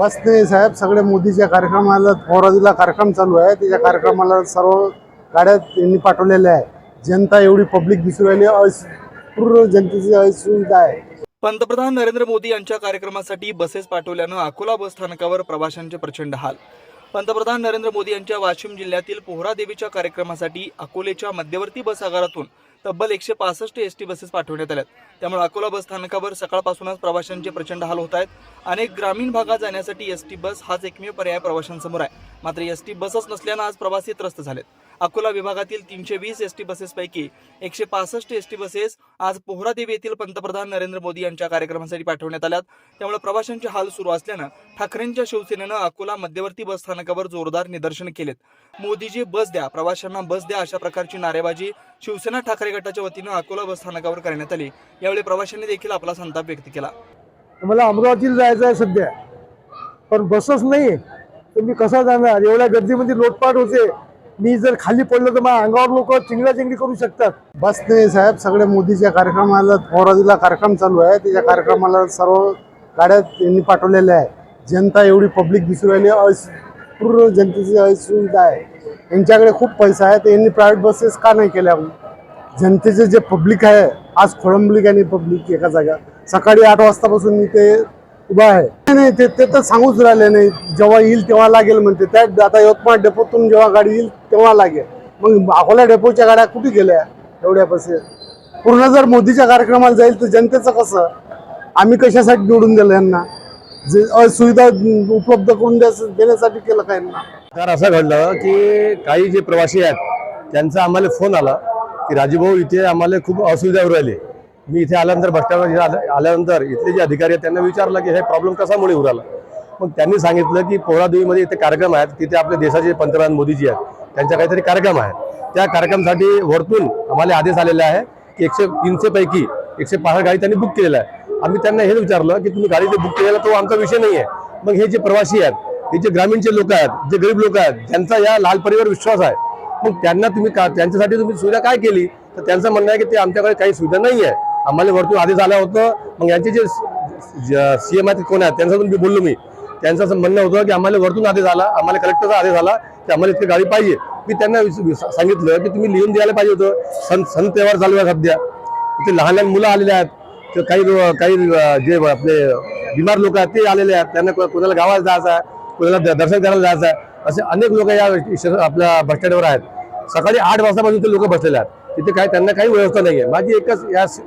बस नाही साहेब सगळे मोदीच्या कार्यक्रमाला फोराजीला कार्यक्रम चालू आहे त्याच्या कार्यक्रमाला सर्व गाड्या त्यांनी पाठवलेल्या आहे जनता एवढी पब्लिक दिसून राहिली अस- पूर्ण जनतेची असुविधा आहे पंतप्रधान नरेंद्र मोदी यांच्या कार्यक्रमासाठी बसेस पाठवल्यानं अकोला बस स्थानकावर प्रवाशांचे प्रचंड हाल. पंतप्रधान नरेंद्र मोदी यांच्या वाशिम जिल्ह्यातील पोहरा देवीच्या कार्यक्रमासाठी अकोलेच्या मध्यवर्ती बस आगारातून तब्बल एकशे पासष्ट एस टी बसेस पाठवण्यात आल्यात. त्यामुळे अकोला बस स्थानकावर सकाळपासूनच प्रवाशांचे प्रचंड हाल होत आहेत अनेक ग्रामीण भागात जाण्यासाठी एस टी बस हाच एकमेव पर्याय प्रवाशांसमोर आहे. मात्र एस टी बसच नसल्यानं आज प्रवासी त्रस्त झालेत. अकोला विभागातील तीनशे वीस एस टी बसेसपैकी एकशे पासष्ट एस टी बसेस आज पोहरादेवी येथील पंतप्रधान नरेंद्र मोदी यांच्या कार्यक्रमासाठी पाठवण्यात आल्यात. त्यामुळे प्रवाशांचे हाल सुरू असल्यानं ठाकरेंच्या शिवसेनेनं अकोला मध्यवर्ती बस स्थानकावर जोरदार निदर्शन केलेत. मोदीजी बस द्या. प्रवाशांना बस द्या अशा प्रकारची नारेबाजी शिवसेना ठाकरे गटाच्या वतीनं अकोला बस स्थानकावर करण्यात आली. यावेळी प्रवाशांनी देखील आपला संताप व्यक्त केला. मला अमरावतीला जायचं आहे सध्या. पण बसच नाही. तर मी कसा जाणार? एवढ्या गर्दीमध्ये लोटपाट होते. मी जर खाली पडलो तर माझ्या अंगावर लोक चिंगडाचिंगडी करू शकतात. बस नाही साहेब सगळे मोदीच्या कार्यक्रमाला फोराजीला कार्यक्रम चालू आहे. त्याच्या कार्यक्रमाला सर्व गाड्या त्यांनी पाठवलेल्या आहे जनता एवढी पब्लिक दिसून राहिली पूर्ण जनतेची असुविधा आहे. यांच्याकडे खूप पैसा आहे तर यांनी प्रायव्हेट बसेस का नाही केल्या? जनतेचे जे पब्लिक आहे आज खोळंबली आणि पब्लिक एका जागा सकाळी आठ वाजतापासून मी ते उभा आहे. नाही, नाही ते ते तर सांगूच राहिले नाही. जेव्हा येईल तेव्हा लागेल म्हणते. त्या आता यवतमाळ डेपोतून जेव्हा गाडी येईल तेव्हा लागेल. मग अकोला डेपोच्या गाड्या कुठे गेल्या एवढ्या बसेस पूर्ण जर मोदीच्या कार्यक्रमाला जाईल तर जनतेचं कसं? आम्ही कशासाठी निवडून दिलं यांना? जे सुविधा उपलब्ध करून देण्यासाठी केलं काय यांना? तर असं घडलं की काही जे प्रवासी आहेत त्यांचा आम्हाला फोन आला की राजूभाऊ इथे आम्हाला खूप असुविधा राहिली. मी इथे आल्यानंतर बस स्टँडवर आल्यानंतर इथले जे अधिकारी आहेत त्यांना विचारलं की हे प्रॉब्लेम कशामुळे उराला मग त्यांनी सांगितलं की पोहरादेवीमध्ये इथे कार्यक्रम आहेत तिथे आपले देशाचे पंतप्रधान मोदीजी आहेत त्यांचा काहीतरी कार्यक्रम आहे त्या कार्यक्रमासाठी वरतून आम्हाला आदेश आलेला आहे की एकशे तीनशेपैकी एकशे पाच गाडी त्यांनी बुक केलेला आहे आम्ही त्यांना हेच विचारलं की तुम्ही गाडी जे बुक केलेला तो आमचा विषय नाही आहे. मग हे जे प्रवासी आहेत हे जे ग्रामीणचे लोक आहेत जे गरीब लोक आहेत ज्यांचा या लाल परिवार विश्वास आहे. मग त्यांना तुम्ही का त्यांच्यासाठी तुम्ही सुविधा काय केली? तर त्यांचं म्हणणं आहे की ते आमच्याकडे काही सुविधा नाही आहे. आम्हाला वरतून आधी झालं होतं. मग यांचे जे सी एम आहेत कोण आहेत त्यांच्यातून मी बोललो मी. त्यांचं असं म्हणणं होतं की आम्हाला वरतून आदेश आला आम्हाला कलेक्टरचा आदेश आला की आम्हाला इतकी गाडी पाहिजे. मी त्यांना विस- सांगितलं की तुम्ही लिहून द्यायला पाहिजे होतं. सण सण तेव्हार चालू आहे सध्या. इथे लहान लहान मुलं आलेले आहेत. तर काही काही जे आपले बिमार लोक आहेत ते आलेले आहेत. त्यांना कोणाला गावाला जायचं आहे कोणाला दर्शन करायला जायचं आहे. असे अनेक लोक या शहर- आपल्या बस स्टँडवर आहेत. सकाळी आठ वाजतापासून ते लोक बसलेले आहेत. तिथे काय त्यांना काही व्यवस्था नाही आहे माझी एकच या स-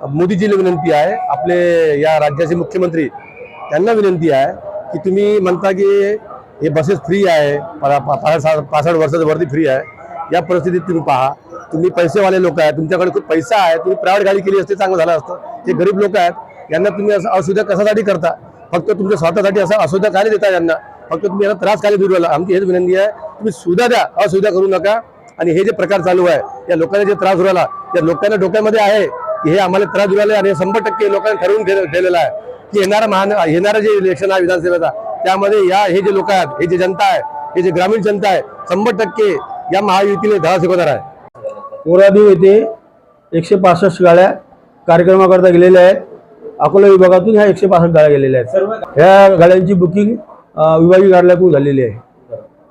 मोदीजीला विनंती आहे. आपले या राज्याचे मुख्यमंत्री त्यांना विनंती आहे की तुम्ही म्हणता की हे बसेस फ्री आहे. पासष्ट पासष्ट वर्षाच्या वरती फ्री आहे. या परिस्थितीत तुम्ही पहा. तुम्ही पैसेवाले लोक आहेत. तुमच्याकडे खूप पैसा आहे. तुम्ही प्रायव्हेट गाडी केली असते चांगलं झालं असतं. जे गरीब लोक आहेत यांना तुम्ही असं असुविधा कशासाठी करता? फक्त तुमच्या स्वतःसाठी असं असुविधा काय देता यांना? फक्त तुम्ही यांना त्रास काय दूर आमची हेच विनंती आहे. तुम्ही सुविधा द्या. असुविधा करू नका. आणि हे जे प्रकार चालू आहे या लोकांना जे त्रास उराला या लोकांना डोक्यामध्ये आहे हे आम्हाला त्रास उराले आणि शंभर टक्के लोकांनी ठरवून ठेव- ठेवलेलं आहे की येणारा महान येणारं जे इलेक्शन आहे विधानसभेचा त्यामध्ये या हे जे लोक आहेत हे जे जनता आहे हे जे ग्रामीण जनता आहे शंभर टक्के या महायुतीने धडा शिकवणार आहे. पोरादेव येथे एकशे पासष्ट गाड्या कार्यक्रमाकरता गेलेल्या आहेत. अकोला विभागातून ह्या एकशे पासष्ट गाड्या गेलेल्या आहेत. ह्या गाड्यांची बुकिंग विभागीय कार्यालयाकडून झालेली आहे.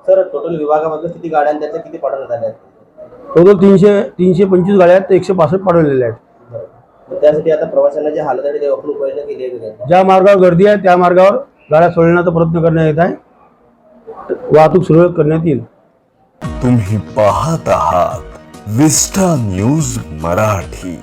सर टोटल विभागामधलं किती गाड्या आणि त्याच्या किती पाठवण्यात आल्या आहेत? टोटल तीनशे तीनशे पंचवीस गाड्या आहेत ते एकशे पासष्ट पाठवलेल्या आहेत. त्यासाठी आता प्रवाशांना जे हालत आहे ते आपण उपाययोजना केली आहे का त्यांनी? ज्या मार्गावर गर्दी आहे त्या मार्गावर गाड्या सोडण्याचा प्रयत्न करण्यात येत आहे. वाहतूक सुरळीत करण्यात येईल. तुम्ही पाहत आहात विस्टा न्यूज मराठी.